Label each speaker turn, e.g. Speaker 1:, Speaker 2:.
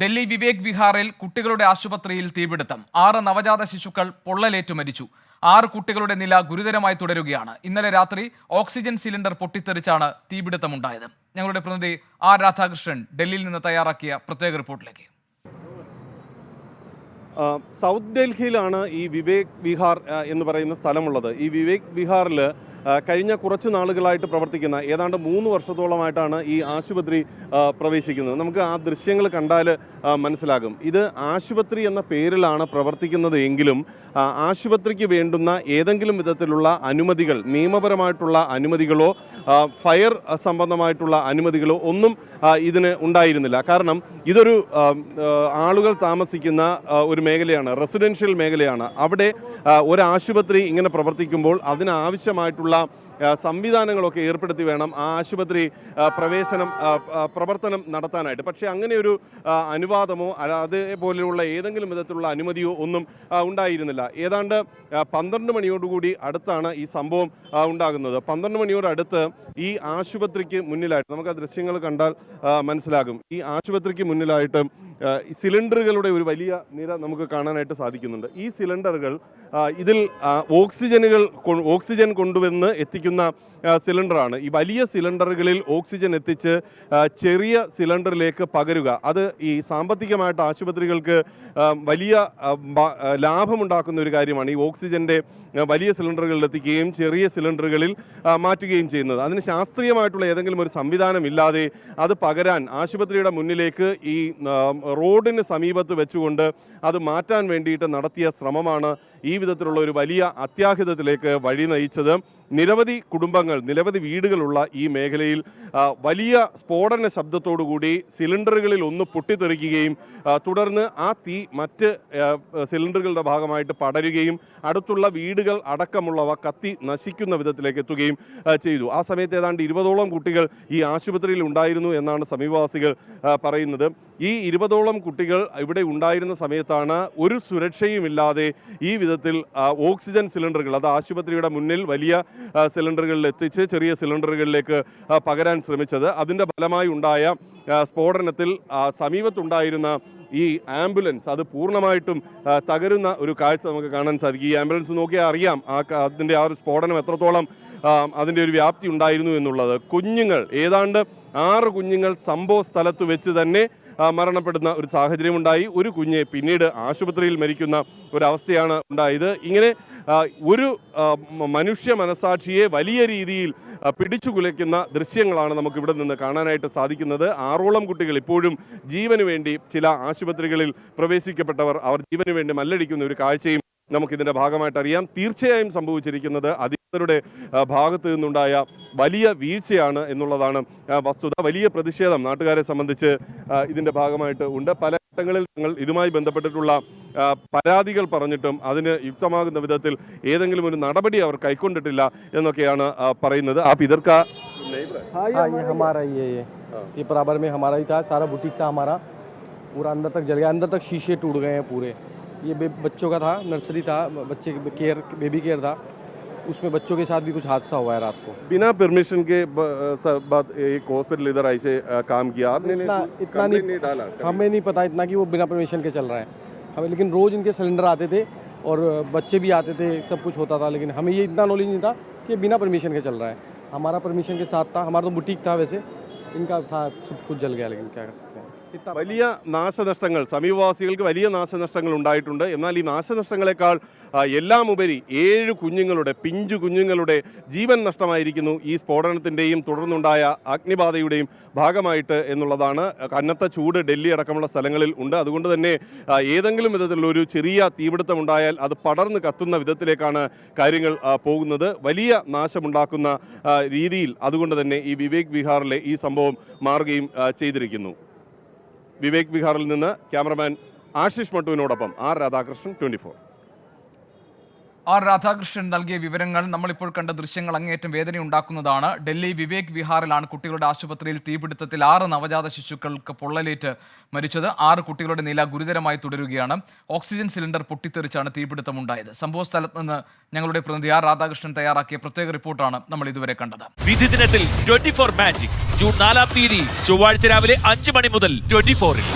Speaker 1: ഡൽഹി വിവേക് വിഹാറിൽ കുട്ടികളുടെ ആശുപത്രിയിൽ തീപിടുത്തം. ആറ് നവജാത ശിശുക്കൾ പൊള്ളലേറ്റു മരിച്ചു. ആറ് കുട്ടികളുടെ നില ഗുരുതരമായി തുടരുകയാണ്. ഇന്നലെ രാത്രി ഓക്സിജൻ സിലിണ്ടർ പൊട്ടിത്തെറിച്ചാണ് തീപിടുത്തമുണ്ടായത്. ഞങ്ങളുടെ പ്രതിനിധി ആർ രാധാകൃഷ്ണൻ ഡൽഹിയിൽ നിന്ന് തയ്യാറാക്കിയ പ്രത്യേക റിപ്പോർട്ടിലേക്ക്.
Speaker 2: സൗത്ത് ഡൽഹിയിലാണ് ഈ വിവേക് വിഹാർ എന്ന് പറയുന്ന സ്ഥലമുള്ളത്. ഈ വിവേക് വിഹാറിൽ കഴിഞ്ഞ കുറച്ച് നാളുകളായിട്ട് പ്രവർത്തിക്കുന്ന ഏതാണ്ട് മൂന്ന് വർഷത്തോളമായിട്ടാണ് ഈ ആശുപത്രി പ്രവേശിക്കുന്നത്. നമുക്ക് ആ ദൃശ്യങ്ങൾ കണ്ടാൽ മനസ്സിലാകും. ഇത് ആശുപത്രി എന്ന പേരിലാണ് പ്രവർത്തിക്കുന്നത് എങ്കിലും ആശുപത്രിക്ക് വേണ്ടുന്ന ഏതെങ്കിലും വിധത്തിലുള്ള അനുമതികൾ നിയമപരമായിട്ടുള്ള അനുമതികളോ ഫയർ സംബന്ധമായിട്ടുള്ള അനുമതികളോ ഒന്നും ഇതിന് ഉണ്ടായിരുന്നില്ല. കാരണം ഇതൊരു ആളുകൾ താമസിക്കുന്ന ഒരു മേഖലയാണ് റെസിഡൻഷ്യൽ മേഖലയാണ്. അവിടെ ഒരു ആശുപത്രി ഇങ്ങനെ പ്രവർത്തിക്കുമ്പോൾ അതിനാവശ്യമായിട്ടുള്ള ആ, സംവിധാനങ്ങളൊക്കെ ഏർപ്പെടുത്തി വേണം ആ ആശുപത്രി പ്രവേശനം പ്രവർത്തനം നടത്താനായിട്ട്. പക്ഷേ അങ്ങനെ ഒരു അനുവാദമോ അതേപോലെയുള്ള ഏതെങ്കിലും വിധത്തിലുള്ള അനുമതിയോ ഒന്നും ഉണ്ടായിരുന്നില്ല. ഏതാണ്ട് പന്ത്രണ്ട് മണിയോടുകൂടി അടുത്താണ് ഈ സംഭവം ഉണ്ടാകുന്നത്. പന്ത്രണ്ട് മണിയോടടുത്ത് ഈ ആശുപത്രിക്ക് മുന്നിലായിട്ട് നമുക്ക് ആ ദൃശ്യങ്ങൾ കണ്ടാൽ മനസ്സിലാകും. ഈ ആശുപത്രിക്ക് മുന്നിലായിട്ട് സിലിണ്ടറുകളുടെ ഒരു വലിയ നിര നമുക്ക് കാണാനായിട്ട് സാധിക്കുന്നുണ്ട്. ഈ സിലിണ്ടറുകൾ ഇതിൽ ഓക്സിജനുകൾ ഓക്സിജൻ കൊണ്ടുവന്ന് എത്തിക്കുന്ന ആ, സിലിണ്ടറാണ്. ഈ വലിയ സിലിണ്ടറുകളിൽ ഓക്സിജൻ എത്തിച്ച് ചെറിയ സിലിണ്ടറിലേക്ക് പകരുക. അത് ഈ സാമ്പത്തികമായിട്ട് ആശുപത്രികൾക്ക് വലിയ ലാഭമുണ്ടാക്കുന്ന ഒരു കാര്യമാണ് ഈ ഓക്സിജന്റെ വലിയ സിലിണ്ടറുകളിൽ എത്തിക്കുകയും ചെറിയ സിലിണ്ടറുകളിൽ മാറ്റുകയും ചെയ്യുന്നത്. അതിന് ശാസ്ത്രീയമായിട്ടുള്ള ഏതെങ്കിലും ഒരു സംവിധാനം ഇല്ലാതെ അത് പകരാൻ ആശുപത്രിയുടെ മുന്നിലേക്ക് ഈ റോഡിന് സമീപത്ത് വെച്ചുകൊണ്ട് അത് മാറ്റാൻ വേണ്ടിയിട്ട് നടത്തിയ ശ്രമമാണ് ഈ വിധത്തിലുള്ള ഒരു വലിയ അത്യാഹിതത്തിലേക്ക് വഴി നയിച്ചത് നിരവധി കുടുംബങ്ങൾ നിരവധി വീടുകളുള്ള ഈ മേഖലയിൽ വലിയ സ്ഫോടന ശബ്ദത്തോടുകൂടി സിലിണ്ടറുകളിൽ ഒന്ന് പൊട്ടിത്തെറിക്കുകയും തുടർന്ന് ആ തീ മറ്റ് സിലിണ്ടറുകളുടെ ഭാഗമായിട്ട് പടരുകയും അടുത്തുള്ള വീടുകൾ അടക്കമുള്ളവ കത്തി നശിക്കുന്ന വിധത്തിലേക്ക് എത്തുകയും ചെയ്തു. ആ സമയത്ത് ഏതാണ്ട് ഇരുപതോളം കുട്ടികൾ ഈ ആശുപത്രിയിൽ ഉണ്ടായിരുന്നു എന്നാണ് സമീപവാസികൾ പറയുന്നത്. ഈ ഇരുപതോളം കുട്ടികൾ ഇവിടെ ഉണ്ടായിരുന്ന സമയത്താണ് ഒരു സുരക്ഷയുമില്ലാതെ ഈ വിധത്തിൽ ഓക്സിജൻ സിലിണ്ടറുകൾ അത് ആശുപത്രിയുടെ മുന്നിൽ വലിയ സിലിണ്ടറുകളിൽ എത്തിച്ച് ചെറിയ സിലിണ്ടറുകളിലേക്ക് പകരാൻ ശ്രമിച്ചത്. അതിന്റെ ഫലമായി ഉണ്ടായ സ്ഫോടനത്തിൽ സമീപത്തുണ്ടായിരുന്ന ഈ ആംബുലൻസ് അത് പൂർണമായിട്ടും തകരുന്ന ഒരു കാഴ്ച നമുക്ക് കാണാൻ സാധിക്കും. ഈ ആംബുലൻസ് നോക്കിയാൽ അറിയാം ആ അതിന്റെ ആ ഒരു സ്ഫോടനം എത്രത്തോളം അതിന്റെ ഒരു വ്യാപ്തി ഉണ്ടായിരുന്നു എന്നുള്ളത്. കുഞ്ഞുങ്ങൾ ഏതാണ്ട് ആറ് കുഞ്ഞുങ്ങൾ സംഭവ സ്ഥലത്ത് വെച്ച് തന്നെ മരണപ്പെടുന്ന ഒരു സാഹചര്യമുണ്ടായി. ഒരു കുഞ്ഞ് പിന്നീട് ആശുപത്രിയിൽ മരിക്കുന്ന ഒരവസ്ഥയാണ് ഉണ്ടായത്. ഇങ്ങനെ ഒരു മനുഷ്യ മനസാക്ഷിയെ വലിയ രീതിയിൽ പിടിച്ചു കുലയ്ക്കുന്ന ദൃശ്യങ്ങളാണ് നമുക്ക് ഇവിടെ നിന്ന് കാണാനായിട്ട് സാധിക്കുന്നത്. ആറോളം കുട്ടികൾ ഇപ്പോഴും ജീവന് വേണ്ടി ചില ആശുപത്രികളിൽ പ്രവേശിക്കപ്പെട്ടവർ അവർ ജീവന് വേണ്ടി മല്ലടിക്കുന്ന ഒരു കാഴ്ചയും നമുക്കിതിന്റെ ഭാഗമായിട്ട് അറിയാം തീർച്ചയായും സംഭവിച്ചിരിക്കുന്നത് അധികൃതരുടെ ആ, ഭാഗത്തു നിന്നുണ്ടായ വലിയ വീഴ്ചയാണ് എന്നുള്ളതാണ് ആ, വസ്തുത വലിയ പ്രതിഷേധം നാട്ടുകാരെ സംബന്ധിച്ച് ആ, ഇതിൻ്റെ ഭാഗമായിട്ട് ഉണ്ട് പല ഘട്ടങ്ങളിൽ ഞങ്ങൾ ഇതുമായി ബന്ധപ്പെട്ടിട്ടുള്ള ആ, പരാതികൾ പറഞ്ഞിട്ടും അതിന് യുക്തമാകുന്ന വിധത്തിൽ ഏതെങ്കിലും ഒരു നടപടി അവർ കൈക്കൊണ്ടിട്ടില്ല എന്നൊക്കെയാണ് ആ, പറയുന്നത് ആ പിതർക്ക
Speaker 3: हाँ ये हमारा ही है ये ये बराबर में हमारा ही था सारा बुटीक था हमारा पूरा अंदर तक जल गया अंदर तक शीशे टूट गए हैं पूरे ये बे- बच्चों का था नर्सरी था बच्चे के केयर बेबी केयर था उसमें बच्चों के साथ भी कुछ हादसा हुआ है रात को?
Speaker 2: बिना परमिशन के बाद एक हॉस्पिटल इधर ऐसे आ, काम किया आपने?
Speaker 3: इतना इतना
Speaker 2: complaint
Speaker 3: नहीं
Speaker 2: डाला
Speaker 3: हमें नहीं पता इतना कि वो बिना परमिशन के चल रहा है। हमें लेकिन रोज़ इनके सिलेंडर आते थे और बच्चे भी आते थे सब कुछ होता था लेकिन हमें ये इतना नॉलेज नहीं था कि ये बिना परमिशन के चल रहा है। हमारा परमिशन के साथ था हमारा तो बुटीक था वैसे। इनका था सब कुछ जल गया लेकिन क्या कर सकते हैं?
Speaker 2: വലിയ നാശനഷ്ടങ്ങൾ സമീപവാസികൾക്ക് വലിയ നാശനഷ്ടങ്ങൾ ഉണ്ടായിട്ടുണ്ട്. എന്നാൽ ഈ നാശനഷ്ടങ്ങളെക്കാൾ എല്ലാം ഉപരി ഏഴ് കുഞ്ഞുങ്ങളുടെ പിഞ്ചു കുഞ്ഞുങ്ങളുടെ ജീവൻ നഷ്ടമായിരിക്കുന്നു. ഈ സ്ഫോടനത്തിന്റെയും തുടർന്നുണ്ടായ അഗ്നിബാധയുടെയും ഭാഗമായിട്ട് എന്നുള്ളതാണ്. കന്നത്ത ചൂട് ഡൽഹി അടക്കമുള്ള സ്ഥലങ്ങളിൽ ഉണ്ട്. അതുകൊണ്ട് തന്നെ ഏതെങ്കിലും വിധത്തിലുള്ള ഒരു ചെറിയ തീപിടുത്തം ഉണ്ടായാൽ അത് പടർന്ന് കത്തുന്ന വിധത്തിലേക്കാണ് കാര്യങ്ങൾ പോകുന്നത്. വലിയ നാശമുണ്ടാക്കുന്ന രീതിയിൽ അതുകൊണ്ട് തന്നെ ഈ വിവേക് വിഹാറിലെ ഈ സംഭവം മാറുകയും ചെയ്തിരിക്കുന്നു. വിവേക് വിഹാറിൽ നിന്ന് cameraman Ashish മട്ടുവിനോടൊപ്പം R Radhakrishnan twenty four.
Speaker 1: R Radhakrishnan നൽകിയ വിവരങ്ങൾ നമ്മളിപ്പോൾ കണ്ട ദൃശ്യങ്ങൾ അങ്ങേയറ്റം വേദനയുണ്ടാക്കുന്നതാണ്. ഡൽഹി വിവേക് വിഹാറിലാണ് കുട്ടികളുടെ ആശുപത്രിയിൽ തീപിടുത്തത്തിൽ ആറ് നവജാത ശിശുക്കൾക്ക് പൊള്ളലേറ്റ് മരിച്ചത്. ആറ് കുട്ടികളുടെ നില ഗുരുതരമായി തുടരുകയാണ്. ഓക്സിജൻ സിലിണ്ടർ പൊട്ടിത്തെറിച്ചാണ് തീപിടുത്തമുണ്ടായത്. സംഭവ സ്ഥലത്ത് നിന്ന് ഞങ്ങളുടെ പ്രതിനിധി ആർ രാധാകൃഷ്ണൻ തയ്യാറാക്കിയ പ്രത്യേക റിപ്പോർട്ടാണ് നമ്മൾ ഇതുവരെ കണ്ടത്.
Speaker 4: വിധി ദിനത്തിൽ ട്വന്റി ഫോർ മാജിക് ജൂൺ നാലാം തീയതി ചൊവ്വാഴ്ച രാവിലെ അഞ്ച് മണി മുതൽ ട്വന്റി ഫോറിൽ